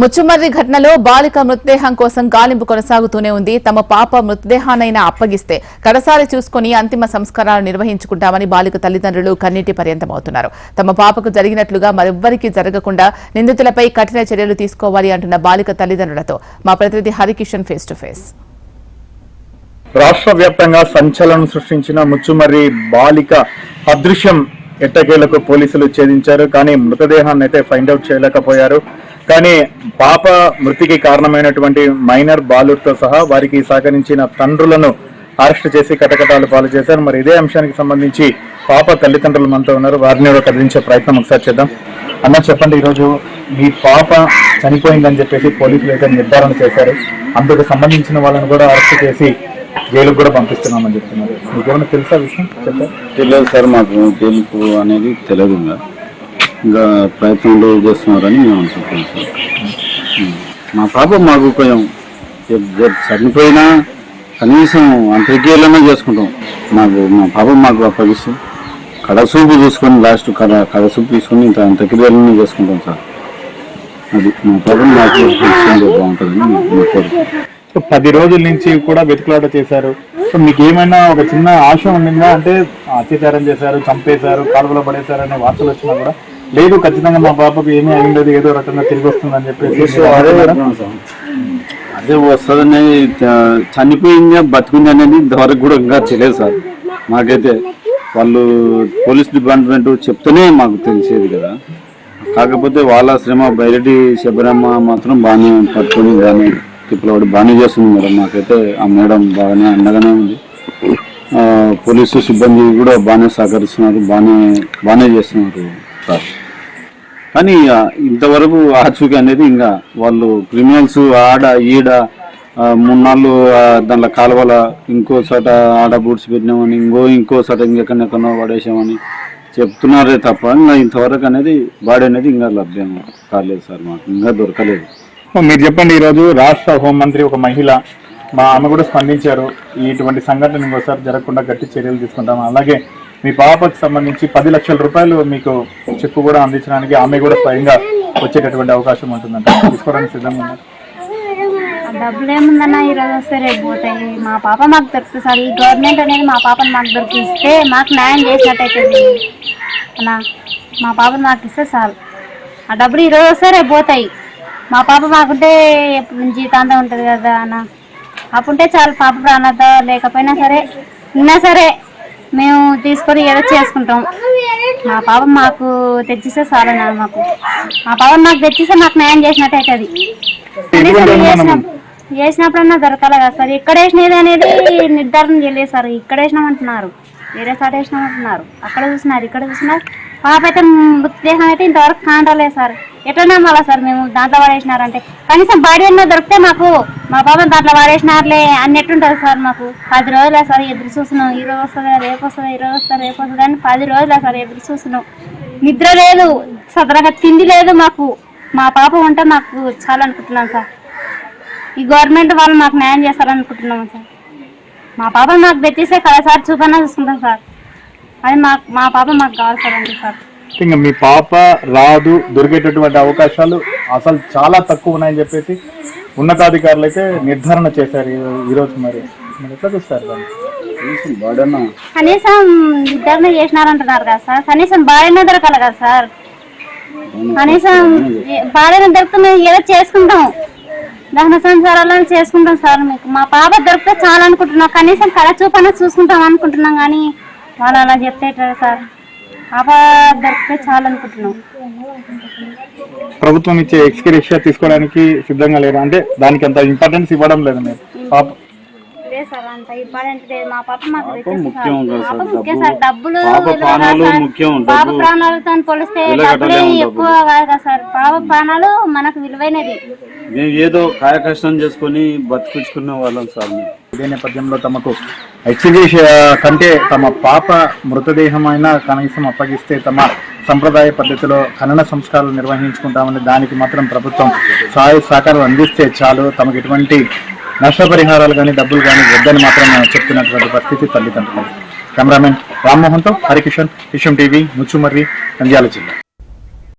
ముచ్చుమర్రి ఘటనలో బాలిక మృతదేహం కోసం గాలింపు కొనసాగుతూనే ఉంది. తమ పాప మృతదేహానైనా అప్పగిస్తే కడసారి చూసుకుని అంతిమ సంస్కారాలు నిర్వహించుకుంటామని బాలిక తల్లిదండ్రులు కన్నీటి పర్యంతమవుతున్నారు. తమ పాపకు జరిగినట్లుగా మరెవ్వరికీ జరగకుండా నిందితులపై కఠిన చర్యలు తీసుకోవాలి అంటున్న బాలిక తల్లిదండ్రులతో మా ప్రతినిధి హరికిషన్ ఫేస్ టు ఫేస్. రాష్ట్ర వ్యాప్తంగా సంచలనం సృష్టించిన ముచ్చుమర్రి బాలిక అదృశ్యం ఎట్టకేలకు పోలీసులు ఛేదించారు. కానీ మృతదేహాన్ని అయితే ఫైండ్ అవుట్ చేయలేకపోయారు. కానీ పాప మృతికి కారణమైనటువంటి మైనర్ బాలుడితో సహా వారికి సహకరించిన తండ్రులను అరెస్ట్ చేసి కటకటాలు పాలు చేశారు. మరి ఇదే అంశానికి సంబంధించి పాప తల్లిదండ్రులు మనతో ఉన్నారు. వారిని కూడా కదిలించే ప్రయత్నం ఒకసారి చేద్దాం. అన్న చెప్పండి ఈరోజు మీ పాప చనిపోయిందని చెప్పేసి పోలీసులు అయితే నిర్ధారణ చేశారు. అందుకు సంబంధించిన వాళ్ళని కూడా అరెస్ట్ చేసి జైలుకు కూడా పంపిస్తున్నామని చెప్తున్నారు. మీకేమైనా తెలుసా విషయం? చెప్పారు తెలియదు సార్ మాకు తెలుపు అనేది తెలియదు ప్రయత్నాలు చేస్తున్నారని మేము అనుకుంటున్నాం సార్. మా పాప మాకు కొంచెం చనిపోయినా కనీసం అంత్యక్రియలనే చేసుకుంటాం. మాకు మా పాప మాకు అప్పగిస్తే కడసూపు చూసుకొని లాస్ట్ కడ కడసూపు తీసుకొని ఇంత అంత్యక్రియలనే చేసుకుంటాం సార్. అది మా పాప మాకు బాగుంటుందని మా కోరిక. సో పది రోజుల నుంచి కూడా వెతుకులాట చేశారు. సో మీకు ఏమైనా ఒక చిన్న ఆశ ఉండిందా? అంటే అత్యాచారం చేశారు చంపేశారు కాలువలో పడేశారు అనే వార్తలు వచ్చినా కూడా లేదు ఖచ్చితంగా మా పాపకు ఏమీ అయిండదు ఏదో రకంగా తిరిగి వస్తుందని చెప్పేసి అదే అదే వస్తుందని చనిపోయిందా బతుకుంది అనేది ఇంతవరకు కూడా ఇంకా తెలియదు సార్. మాకైతే వాళ్ళు పోలీస్ డిపార్ట్మెంట్ చెప్తేనే మాకు తెలిసేది కదా. కాకపోతే వాళ్ళ శ్రమ బయటి శబరమ్మ మాత్రం బాగానే పట్టుకొని బాగానే తిప్పలవాడు బాగానే చేస్తుంది మేడం. మాకైతే ఆ మేడం బాగానే అండగానే ఉంది. పోలీసు సిబ్బంది కూడా బాగానే సహకరిస్తున్నారు బాగానే బాగానే చేస్తున్నారు సార్. కానీ ఇంతవరకు ఆచూకీ అనేది ఇంకా వాళ్ళు క్రిమినల్స్ ఆడ ఈడ మూడు నాళ్ళు దాంట్లో కాలువల ఇంకో చోట ఆడ బూట్స్ పెట్టినామని ఇంకో ఇంకో చోట ఇంకెక్కడెక్కడో పడేసామని చెప్తున్నారే తప్ప ఇంకా ఇంతవరకు అనేది బాడీ అనేది ఇంకా లభ్యం కాలేదు సార్ మాకు ఇంకా దొరకలేదు. మీరు చెప్పండి ఈరోజు రాష్ట్ర హోంమంత్రి ఒక మహిళ మా ఆమె కూడా స్పందించారు ఇటువంటి సంఘటన ఇంకోసారి జరగకుండా గట్టి చర్యలు తీసుకుంటాం అలాగే మీ పాపకు సంబంధించి పది లక్షల రూపాయలు మీకు చెక్కు కూడా అందించడానికి ఆమె కూడా స్వయంగా వచ్చేటటువంటి అవకాశం ఉంటుందంట. తీసుకోవడానికి సిద్ధంగా ఉన్నారు. ఆ డబ్బులు ఏముందన్నా ఈరోజు వస్తే రేపు పోతాయి. మా పాప మాకు దొరుకుతుంది. సార్ ఈ గవర్నమెంట్ అనేది మా పాపను మాకు దొరికిస్తే మాకు న్యాయం చేసినట్టయితుంది అన్నా మా పాపను మాకు ఇస్తే చాలు. ఆ డబ్బులు ఈరోజు వస్తే రేపు పోతాయి. మా పాప మాకుంటే ఎప్పటి నుంచి జీతాంతం ఉంటుంది కదా అన్న. అప్పుంటే చాలు పాప ప్రాణత లేకపోయినా సరే ఉన్నా సరే. మేము తీసుకొని ఏదో చేసుకుంటాం. మా పాప మాకు తెచ్చిస్తే చాలన్నా మాకు. మా పాప మాకు తెచ్చిస్తే మాకు న్యాయం చేసినట్టు అవుతుంది వేసినప్పుడు వేసినప్పుడన్నా దొరకాలి కదా సార్. ఇక్కడ వేసినది అనేది నిర్ధారణ చేయలేదు సార్. ఇక్కడ వేసినామంటున్నారు. వేరే సార్ వేసినామంటున్నారు. అక్కడ చూసినారు ఇక్కడ చూసినారు. పాప అయితే మృతదేహం అయితే ఇంతవరకు కాంటలేదు సార్. ఎట్లా నమ్మాలా సార్ మేము? దాంట్లో వాడేసినారంటే. కనీసం బాడీ అన్నా దొరికితే మాకు మా పాప దాంట్లో వాడేసినారులే అన్నట్టుంటుంది సార్ మాకు. పది రోజులే సార్ ఎదురు చూస్తున్నాం. ఈ రోజు వస్తుందా రేపు వస్తుందా ఈ రోజు వస్తుందా రేపు వస్తుందా అని పది రోజులే సార్ ఎదురు చూస్తున్నాం. నిద్ర లేదు సదరంగా తిండి లేదు మాకు. మా పాప ఉంటే మాకు చాలా అనుకుంటున్నాం సార్. ఈ గవర్నమెంట్ వాళ్ళు మాకు న్యాయం చేస్తారనుకుంటున్నాం సార్. మా పాప మాకు తెచ్చిస్తే కదా సార్ చూపన్నా చూసుకుంటాం సార్. అది మా మా పాప మాకు కావాలి సార్ అండి సార్. ఇంకా మీ పాప రాదు దొరికేటటువంటి అవకాశాలు అసలు చాలా తక్కువ ఉన్నాయని చెప్పేసి ఉన్నతాధికారులు అయితే నిర్ధారణ చేశారు ఈ- ఈరోజు మరి. మరి ఎట్లా చూస్తారు దాన్ని? కనీసం నిర్ధారణ చేసినారంటున్నారు కదా సార్. కనీసం బాడైనా దొరకాలి కదా సార్. కనీసం బాడైనా దొరికితే మేము ఏదో చేసుకుంటాం. దహన సంసారాలను చేసుకుంటాం సార్ మీకు. మా పాప దొరికితే చాలా అనుకుంటున్నాం కనీసం కళ చూపన చూసుకుంటాం అనుకుంటున్నాం కానీ వాళ్ళు అలా చెప్తే సార్. పాప దొరికితే చాలా అనుకుంటున్నాం ప్రభుత్వం ఇచ్చే ఎక్స్గ్రేషియా తీసుకోవడానికి సిద్ధంగా లేరు? అంటే దానికి అంత ఇంపార్టెన్స్ ఇవ్వడం లేదు మీరు. పాప లేదు. లేదు డబ్బులు పాప ప్రాణాలతో పోలిస్తే డబ్బులే ఎక్కువ కాదు కదా సార్. పాప ప్రాణాలు మనకు విలువైనది మేము ఏదో కాయకష్టం చేసుకొని బతికించుకున్న వాళ్ళం సార్ మేము. ఇదే నేపథ్యంలో తమకు ఎక్స్గ్రేషియా కంటే తమ పాప మృతదేహం అయినా కనీసం అప్పగిస్తే తమ సంప్రదాయ పద్ధతిలో ఖనన సంస్కారాలు నిర్వహించుకుంటామని దానికి మాత్రం ప్రభుత్వం సహాయ సహకారాలు అందిస్తే చాలు. తమకు ఎటువంటి నష్టపరిహారాలు కానీ డబ్బులు కానీ వద్దని మాత్రం చెప్తున్నటువంటి పరిస్థితి తల్లిదండ్రులు. కెమెరామెన్ రామ్మోహన్తో హరికిషన్ విషయం టీవీ ముచ్చుమర్రి నంద్యాల జిల్లా.